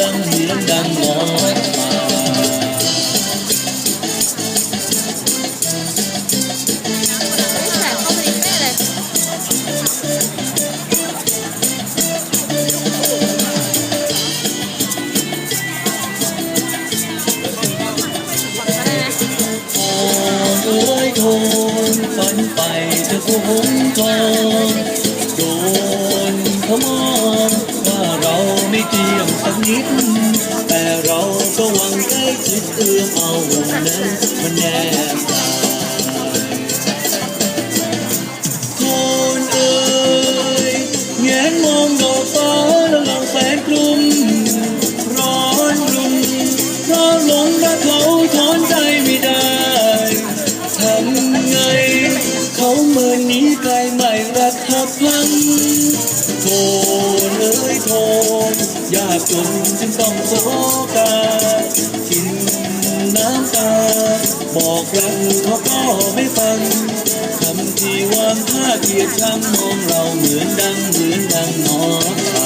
ดังเหมือนดังน้อ สักนิด แต่เราก็หวังใกล้ชิดเอื้อมเอานั้นมันแนบกาคนเอ่ยแงนมองดอกฟ้าแล้วลองแสนกลุ่มร้อนรุ่มเพราะหลงรักเขาถอนใจไม่ได้ทำไง เขาเมินหนี้ไกลไม่รักหักพังโทน ทนยากจนจึงต้องโศกาทิ้งน้ำตา บอกรักเขาก็ไม่ฟังคำที่วางท่าเกลียดชังมองเราเหมือนดังเหมือนดังน